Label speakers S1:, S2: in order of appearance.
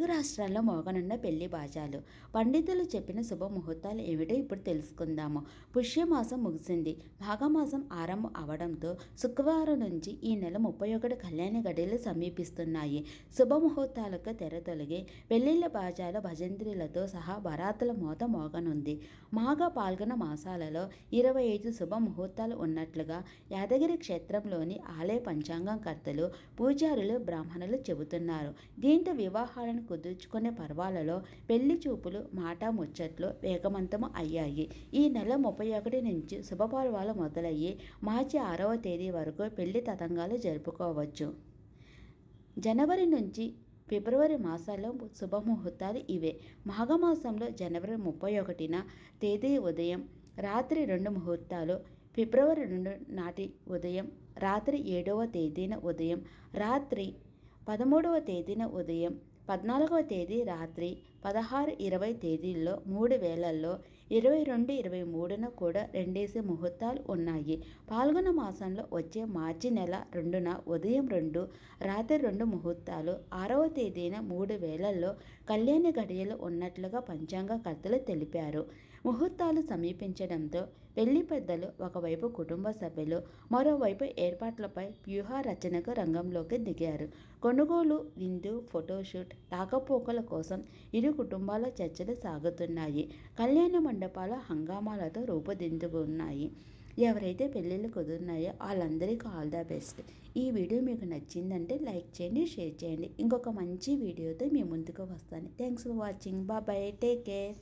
S1: తెలుగు రాష్ట్రాల్లో మోగనున్న పెళ్ళి బాజాలు పండితులు చెప్పిన శుభముహూర్తాలు ఏమిటో ఇప్పుడు తెలుసుకుందాము. పుష్యమాసం ముగిసింది. మాఘమాసం ఆరంభం అవడంతో శుక్రవారం నుంచి ఈ నెల ముప్పై ఒకటి కళ్యాణ గడియలు సమీపిస్తున్నాయి. శుభముహూర్తాలకు తెర తొలగి పెళ్ళిళ్ళ బాజాల భజంత్రులతో సహా బరాతుల మోత మోగనుంది. మాఘ పాల్గొన మాసాలలో ఇరవై ఐదు శుభముహూర్తాలు ఉన్నట్లుగా యాదగిరి క్షేత్రంలోని ఆలయ పంచాంగం కర్తలు పూజారులు బ్రాహ్మణులు చెబుతున్నారు. దీంతో వివాహాలను కుదుర్చుకునే పర్వాలలో పెళ్ళి చూపులు మాటా ముచ్చట్లు వేగవంతం అయ్యాయి. ఈ నెల ముప్పై ఒకటి నుంచి శుభపర్వాలు మొదలయ్యి మార్చి ఆరవ తేదీ వరకు పెళ్ళి తతంగాలు జరుపుకోవచ్చు. జనవరి నుంచి ఫిబ్రవరి మాసాల్లో శుభముహూర్తాలు ఇవే. మాఘమాసంలో జనవరి ముప్పై ఒకటిన తేదీ ఉదయం రాత్రి రెండు ముహూర్తాలు ఫిబ్రవరి రెండు నాటి ఉదయం రాత్రి ఏడవ తేదీన ఉదయం రాత్రి పదమూడవ తేదీన ఉదయం పద్నాలుగవ తేదీ రాత్రి పదహారు ఇరవై తేదీల్లో మూడు వేలల్లో ఇరవై రెండు ఇరవై మూడున కూడా రెండేసి ముహూర్తాలు ఉన్నాయి. పాల్గొన మాసంలో వచ్చే మార్చి నెల రెండున ఉదయం రెండు రాత్రి రెండు ముహూర్తాలు ఆరవ తేదీన మూడు వేలల్లో కళ్యాణ గడియలు ఉన్నట్లుగా పంచాంగ కర్తలు తెలిపారు. ముహూర్తాలు సమీపించడంతో పెళ్ళి పెద్దలు ఒకవైపు కుటుంబ సభ్యులు మరోవైపు ఏర్పాట్లపై వ్యూహ రచనకు రంగంలోకి దిగారు. కొనుగోలు విందు ఫోటోషూట్ రాకపోకల కోసం ఇరు కుటుంబాల చర్చలు సాగుతున్నాయి. కళ్యాణ మండపాల హంగామాలతో రూపుదిద్దుకున్నాయి. ఎవరైతే పెళ్ళిళ్ళు కుదురున్నాయో వాళ్ళందరికీ ఆల్ ద బెస్ట్. ఈ వీడియో మీకు నచ్చిందంటే లైక్ చేయండి షేర్ చేయండి. ఇంకొక మంచి వీడియోతో మీ ముందుకు వస్తాను. Thanks for watching. Bye bye take care.